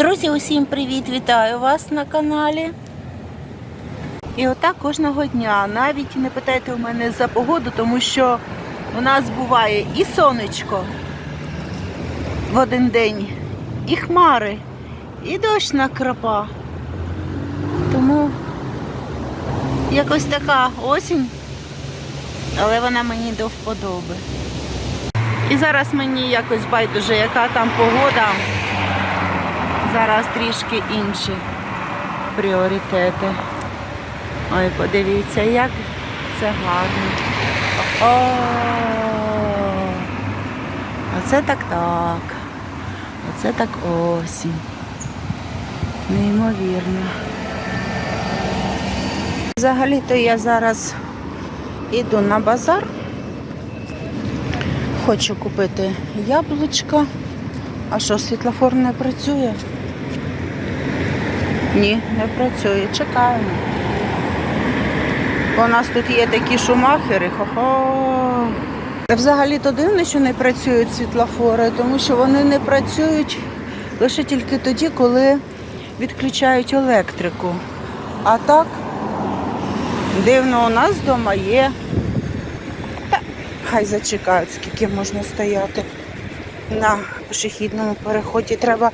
Друзі, усім привіт! Вітаю вас на каналі. І отак кожного дня. Навіть не питайте у мене за погоду, тому що у нас буває і сонечко в один день, і хмари, і дощ накрапа. Тому якось така осінь, але вона мені до вподоби. І зараз мені якось байдуже, яка там погода. Зараз трішки інші пріоритети. Ой, подивіться, як це гарно. О, оце так так. Оце так осінь. Неймовірно. Взагалі-то я зараз іду на базар. Хочу купити яблучка. А що, світлофор не працює? Ні, не працює. Чекаємо. У нас тут є такі шумахери, хо-хо. Взагалі-то дивно, що не працюють світлофори, тому що вони не працюють лише тільки тоді, коли відключають електрику. А так, дивно, у нас вдома є. Хай зачекають, скільки можна стояти на пішохідному переході. Треба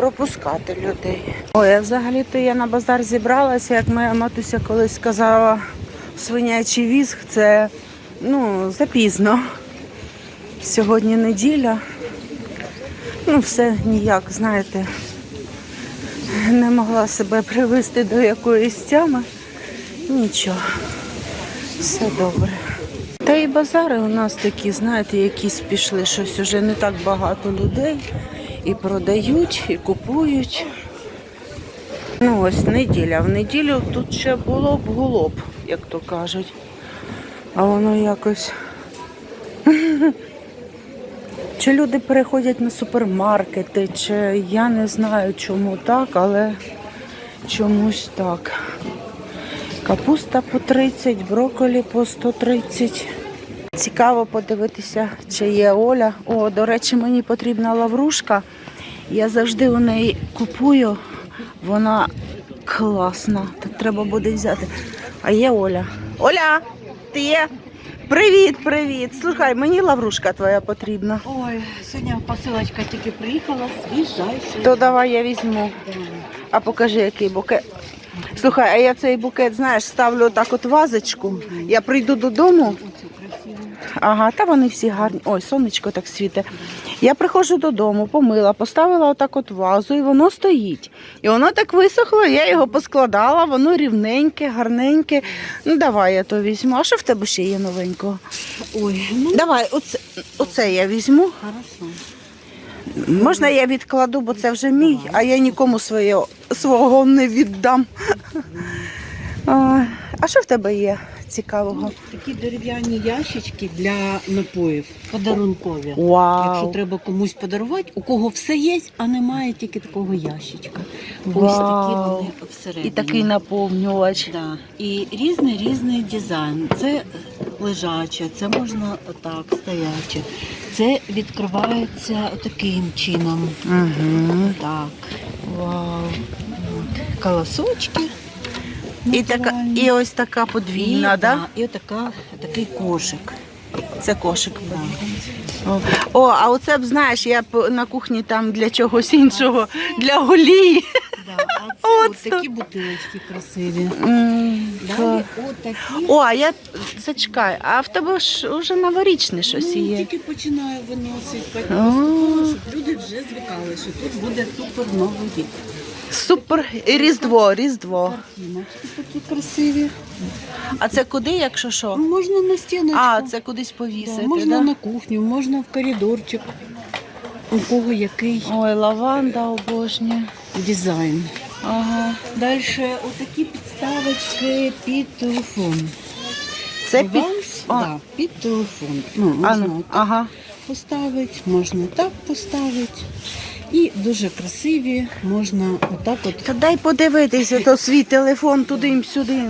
пропускати людей. Ой, а взагалі-то я на базар зібралася, як моя матуся колись сказала, свинячий візг це ну, запізно. Сьогодні неділя. Ну, все ніяк, знаєте, не могла себе привести до якоїсь тями. Нічого, все добре. Та і базари у нас такі, знаєте, якісь пішли, щось уже не так багато людей. І продають, і купують. Ну, ось неділя. В неділю тут ще було б гуло б, як то кажуть. А воно якось. Чи люди переходять на супермаркети, чи я не знаю, чому так, але чомусь так. Капуста по 30, брокколі по 130. Цікаво подивитися, чи є Оля. О, до речі, мені потрібна лаврушка. Я завжди у неї купую. Вона класна. Так треба буде взяти. А є Оля. Оля, ти є? Привіт, привіт. Слухай, мені лаврушка твоя потрібна. Ой, сьогодні посилочка тільки приїхала, свіжайша. То давай я візьму. А покажи, який букет. Слухай, а я цей букет, знаєш, ставлю так от вазочку. Я прийду додому. Ага, та вони всі гарні. Ой, сонечко так світе. Я приходжу додому, помила, поставила отак от вазу, і воно стоїть. І воно так висохло, я його поскладала, воно рівненьке, гарненьке. Ну давай я то візьму. А що в тебе ще є новенького? Ой, ну Давай, оце, оце я візьму. хорошо. Можна я відкладу, бо це вже мій, а я нікому своє, свого не віддам. А, а що в тебе є цікавого? Такі дерев'яні ящички для напоїв, подарункові. Вау! Якщо треба комусь подарувати, у кого все є, а немає тільки такого ящичка. Ось такі вони всередині. І такий наповнювач. Да. І різний різний дизайн. Це лежаче, це можна отак, стояче. Це відкривається таким чином. Угу. Так. Вау. Колосочки. І, така, і ось така подвійна, І, да? І отака, такий кошик. Це кошик. Да. О, О, а оце б знаєш, я б на кухні там для чогось іншого, для голії. Да. А це От такі бутилочки красиві. М, Далі отакі. О, а я зачекай, а в тебе ж уже новорічне щось Ну, є. тільки починаю виносити щоб люди вже звикали, що тут буде супер новий рік. Супер Різдво, Різдво. Картиночки такі красиві. А це куди, якщо що? Можна на стіночку. А, це кудись Да, повісити, можна да? на кухню, можна в коридорчик. У кого який Ой, лаванда обожнює. дизайн. Ага. Далі отакі підставочки під телефон. Це під... Ванс, А. да, під телефон. Ну, А, можна ну, отак ага. поставити, можна так поставити. І дуже красиві, можна отак от. Та дай подивитися, то свій телефон туди-сюди.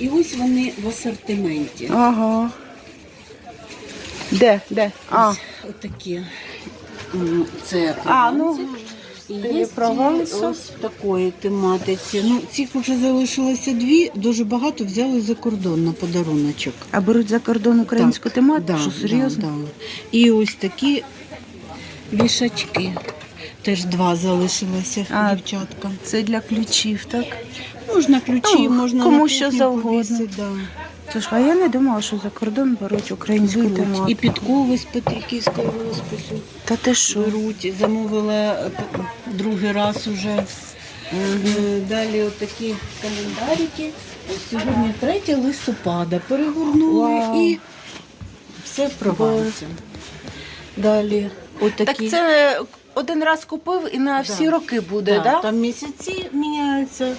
І ось вони в асортименті. Ага. Де? Де? А. Ось отакі. Це А, ну. І є ось в такої тематиці. Ну, цих вже залишилося дві, дуже багато взяли за кордон на подаруночок. А беруть за кордон українську Так, тематику? да, що серйозно? Да, да. І ось такі вішачки. Теж два залишилося, А, дівчатка. Це для ключів, так? Можна ключі, Ну, можна кому на що кухню завгодно. повісити, Да. Тож, а я не думала, що за кордон беруть українську Беруть. тематику. І підкови з Петриківського розпису. Та ти що? Беруть. Замовила е, п- другий раз уже. Е, Далі отакі календарики. Ось Сьогодні 3 листопада. Перегорнули Вау. і все в Провансі. Далі отакі. Так це один раз купив і на всі Да. роки буде, Да, так? Там місяці міняються,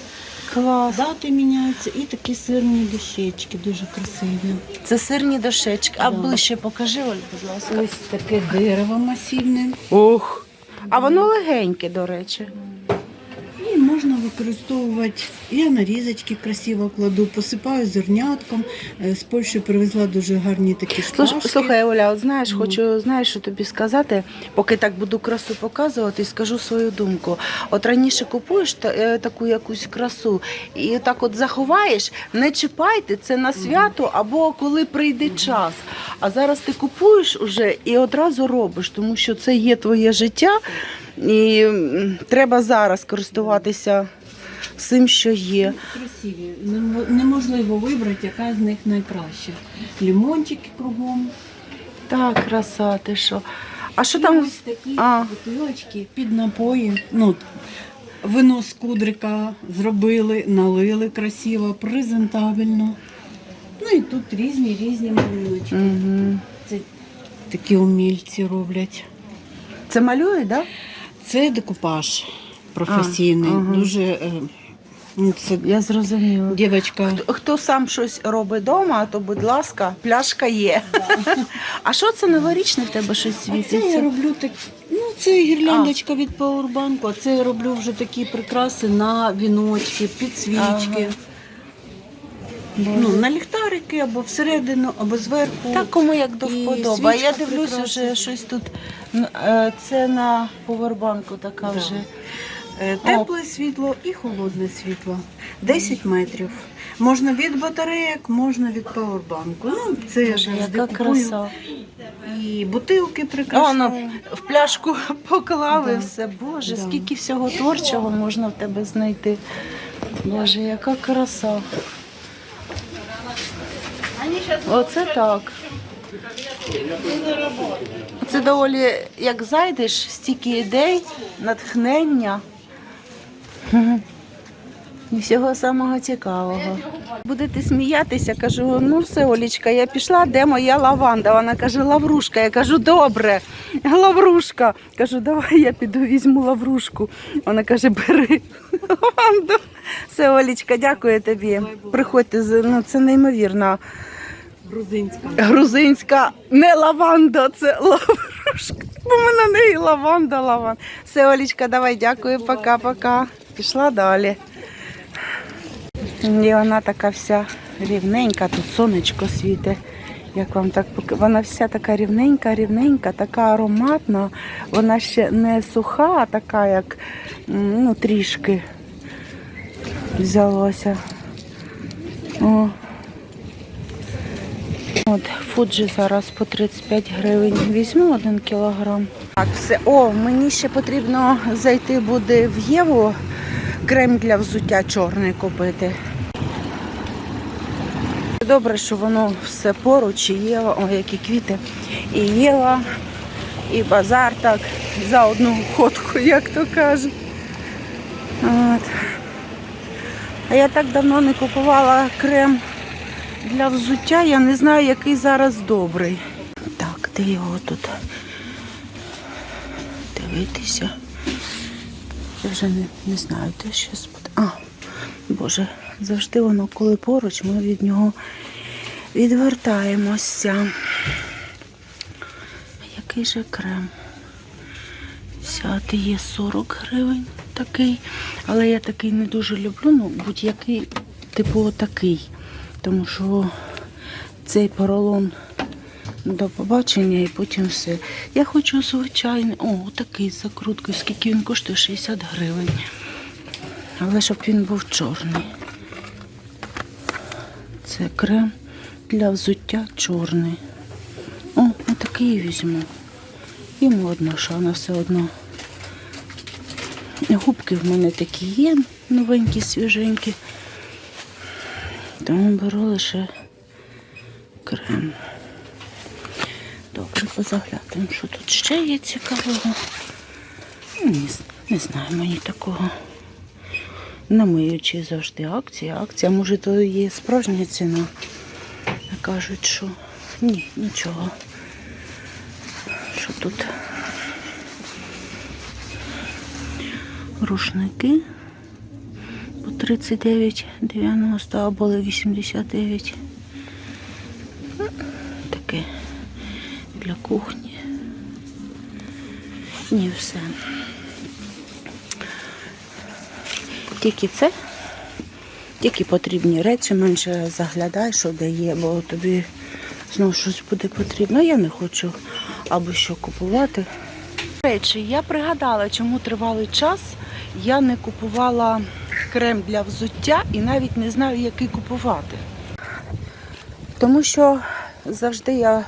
Клас. дати міняються і такі сирні дощечки дуже красиві. Це сирні дошечки. А Да. ближче покажи, Оль, будь ласка. Ось таке дерево масивне. Ох. А воно легеньке, до речі. Використовувати. Я нарізочки красиво кладу, посипаю зернятком. Е, З Польщі привезла дуже гарні такі шпажки. Слухай, Оля, от знаєш, хочу знаєш, що тобі сказати, поки так буду красу показувати, скажу свою думку. От раніше купуєш е, таку якусь красу і так от заховаєш, не чіпайте це на свято або коли прийде час. А зараз ти купуєш уже і одразу робиш, тому що це є твоє життя, і треба зараз користуватися всім, що є. Красиві. Неможливо вибрати, яка з них найкраща. Лімончики кругом. Так, краса, ти що. А що І там? ось такі А. бутилочки під напої. Ну, вино з кудрика зробили, налили красиво, презентабельно. Ну і тут різні різні малюночки. Угу. Це такі умільці роблять. Це малює, так? Да? Це декупаж професійний. А, ага. Дуже е, це Я зрозуміла. дівчинка. Хто, хто сам щось робить вдома, то будь ласка, пляшка є. А що це новорічне в тебе щось А це я світиться? роблю так. Ну, це гірляндочка від Powerbank, а це я роблю вже такі прикраси на віночки, підсвічки. Ага. Ну, на ліхтарики або всередину, або зверху. Так кому як до І вподоба. Я свічка дивлюсь, прекрасна. вже щось тут. е, Це на повербанку така Да. вже. Е, Тепле світло і холодне світло. 10 метрів. Можна від батарейок, можна від пауербанку. Ну, це я завжди купую. І бутилки А, ну, в пляшку поклали Да. все. Боже, Да. скільки всього творчого можна в тебе знайти. Боже, яка краса. Оце так. Це доволі, як зайдеш, стільки ідей, натхнення. І всього самого цікавого. Будете сміятися, кажу, ну все, Олічка, я пішла, де моя лаванда? Вона каже, лаврушка. Я кажу, добре, лаврушка. Кажу, давай я піду візьму лаврушку. Вона каже, бери лаванду. Все, Олічка, дякую тобі. Приходьте, ну це неймовірно. Грузинська. Грузинська не лаванда, це лаврушка. Бо ми на неї лаванда, лаван. Все, Олічка, давай, дякую, пока-пока. Пішла далі. І вона така вся рівненька, тут сонечко світить. Як вам так пок- Вона вся така рівненька, рівненька, така ароматна. Вона ще не суха, а така, як ну, трішки взялося. О. От, фуджі зараз по 35 гривень. Візьму один кілограм. Так, все. О, мені ще потрібно зайти буде в Єву крем для взуття чорний купити. Добре, що воно все поруч, і Єва, о, які квіти. І Єва, і базар так за одну ходку, як то кажуть. А я так давно не купувала крем для взуття, я не знаю, який зараз добрий. Так, де його тут дивитися. Я вже не, не знаю, де ще спод... А, Боже, завжди воно, коли поруч, ми від нього відвертаємося. Який же крем? Взяти є 40 гривень такий. Але я такий не дуже люблю, ну будь-який, типу отакий. Тому що цей поролон До побачення і потім все. Я хочу звичайний. О, такий з закруткою. Скільки він коштує? 60 гривень. Але щоб він був чорний. Це крем для взуття чорний. О, отакий візьму. Модно, що вона все одно. Губки в мене такі є, новенькі, свіженькі. Тому беру лише крем. Добре, позаглянемо, що тут ще є цікавого. Ні, не знаю мені такого. На миючі завжди акція. Акція, може, то є справжня ціна. Кажуть, що ні, нічого. Що тут? Рушники по 39,90 або 89. Ну, Таке для кухні. Ні, все. Тільки це, тільки потрібні речі, менше заглядай, що де є, бо тобі знову щось буде потрібно. Я не хочу або що купувати. Речі, я пригадала, чому тривалий час я не купувала крем для взуття і навіть не знаю, який купувати. Тому що завжди я,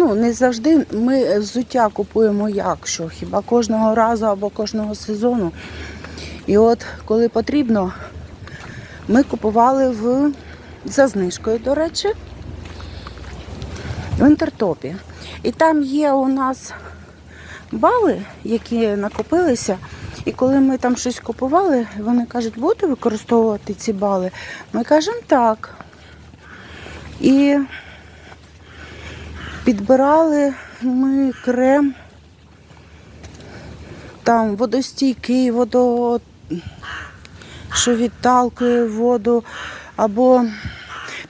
ну не завжди ми взуття купуємо як що, хіба кожного разу або кожного сезону. І от коли потрібно, ми купували в за знижкою, до речі, в інтертопі. І там є у нас бали, які накопилися. І коли ми там щось купували, вони кажуть, будете використовувати ці бали? Ми кажемо так. І підбирали ми крем, там водостійкий, водо, що відталкує воду, або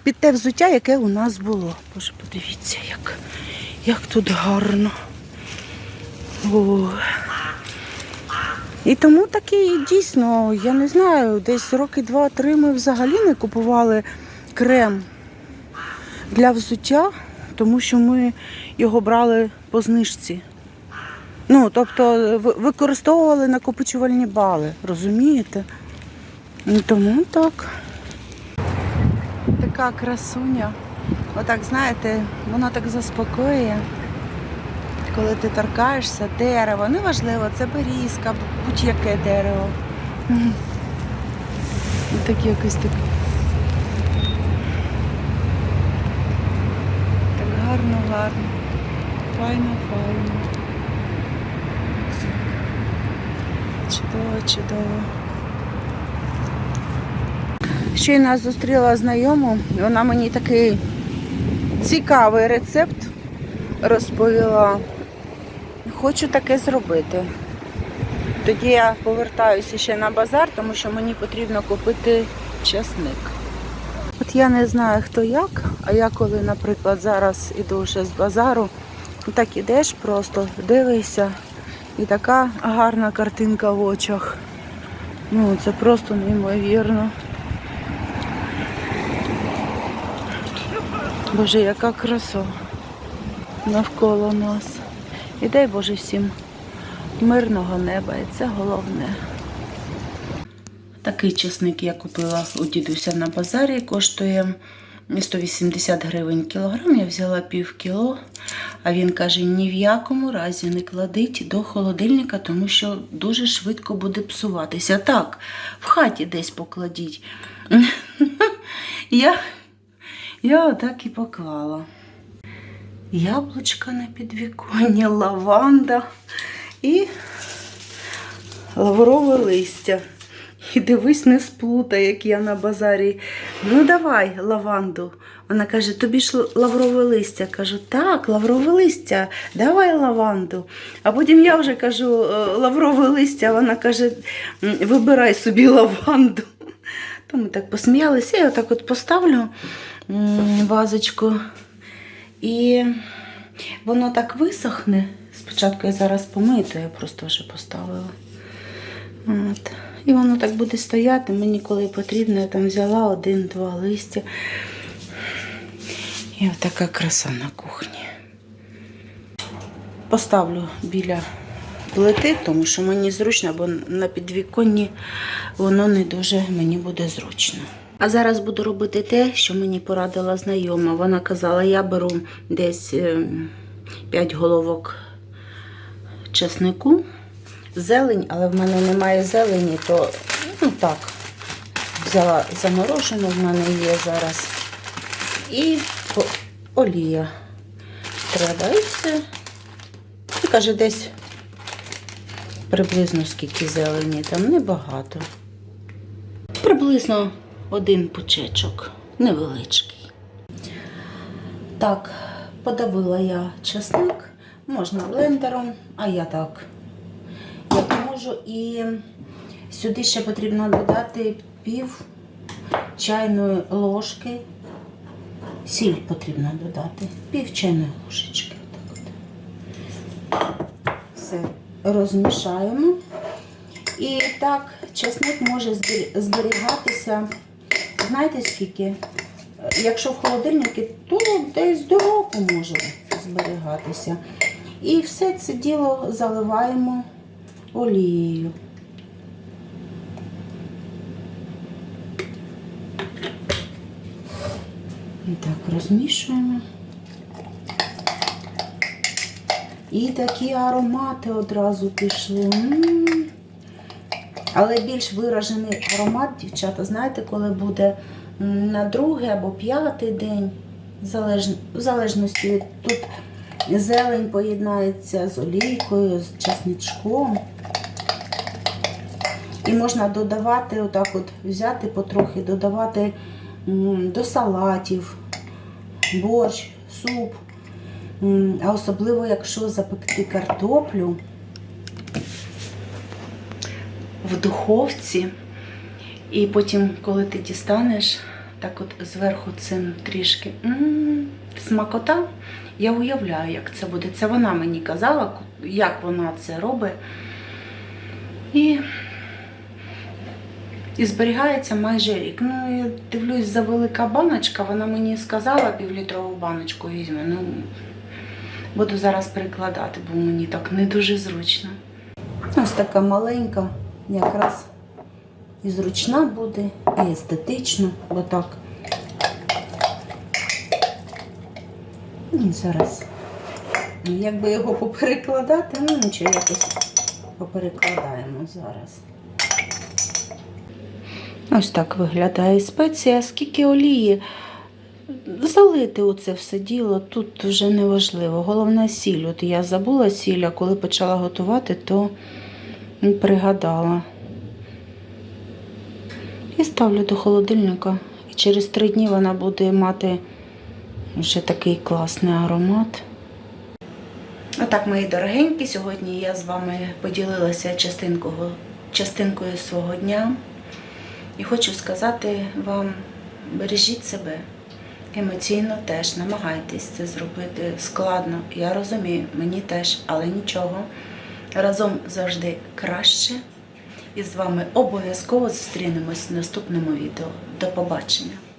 під те взуття, яке у нас було. Боже, подивіться, як, як тут гарно. О. І тому таки дійсно, я не знаю, десь роки два-три ми взагалі не купували крем для взуття, тому що ми його брали по знижці. Ну, тобто використовували накопичувальні бали, розумієте? Ну, тому так. Така красуня. Отак, знаєте, вона так заспокоює коли ти торкаєшся дерева, неважливо, це берізка, будь-яке дерево. Мгм. Так якось так. Так гарно, гарно. Файно, файно. Чудово, чудово. Щойно я зустріла знайому, вона мені такий цікавий рецепт розповіла. Хочу таке зробити. Тоді я повертаюся ще на базар, тому що мені потрібно купити часник. От я не знаю хто як, а я коли, наприклад, зараз іду ще з базару, так ідеш просто, дивишся, і така гарна картинка в очах. Ну, це просто неймовірно. Боже, яка краса навколо нас. І дай Боже всім мирного неба, і це головне. Такий чесник я купила у дідуся на базарі, коштує 180 гривень кілограм. Я взяла пів кіло, а він каже: ні в якому разі не кладіть до холодильника, тому що дуже швидко буде псуватися. Так, в хаті десь покладіть. Я, я отак і поклала яблучка на підвіконні, лаванда і лаврове листя. І дивись, не сплутай, як я на базарі. Ну давай лаванду. Вона каже, тобі ж лаврове листя. Кажу, так, лаврове листя, давай лаванду. А потім я вже кажу «Е, лаврове листя, вона каже, вибирай собі лаванду. То ми так посміялися, я отак от поставлю вазочку. І воно так висохне. Спочатку я зараз помию, то я просто вже поставила. От. І воно так буде стояти. Мені коли потрібно, я там взяла один-два листя. І отака краса на кухні. поставлю біля плити, тому що мені зручно, бо на підвіконні воно не дуже мені буде зручно. А зараз буду робити те, що мені порадила знайома. Вона казала, я беру десь 5 головок чеснику, зелень, але в мене немає зелені, то ну так, взяла заморожену, в мене є зараз. І олія треба і все. І каже, десь приблизно скільки зелені, там небагато. Приблизно один пучечок, невеличкий. Так, подавила я чесник, можна блендером, а я так, можу. І сюди ще потрібно додати пів чайної ложки. Сіль потрібно додати, пів чайної ложечки. Все розмішаємо. І так, чесник може зберігатися, знаєте скільки? Якщо в холодильнику, то десь до року може зберігатися. І все це діло заливаємо олією. І так розмішуємо. І такі аромати одразу пішли. М. Але більш виражений аромат, дівчата, знаєте, коли буде на другий або п'ятий день, в залежності від тут зелень поєднається з олійкою, з чесничком. І можна додавати, отак от взяти потрохи, додавати до салатів, борщ, суп. А особливо, якщо запекти картоплю в духовці, і потім, коли ти дістанеш, так от зверху цим трішки м, смакота, я уявляю, як це буде. Це вона мені казала, як вона це робить. І і зберігається майже рік. Ну, я дивлюсь, за велика баночка, вона мені сказала півлітрову баночку візьме. Ну, буду зараз перекладати, бо мені так не дуже зручно. Ось така маленька, якраз і зручна буде, і естетично, отак. Зараз. Якби його поперекладати, ну нічого якось поперекладаємо зараз. Ось так виглядає спеція. Скільки олії залити оце все діло, тут вже не важливо. Головне сіль. От я забула сіль, а коли почала готувати, то пригадала. І ставлю до холодильника. І через три дні вона буде мати вже такий класний аромат. Отак, мої дорогенькі, сьогодні я з вами поділилася частинкою, частинкою свого дня. І хочу сказати вам, бережіть себе. Емоційно теж намагайтесь це зробити складно. Я розумію, мені теж, але нічого. Разом завжди краще. І з вами обов'язково зустрінемось в наступному відео. До побачення!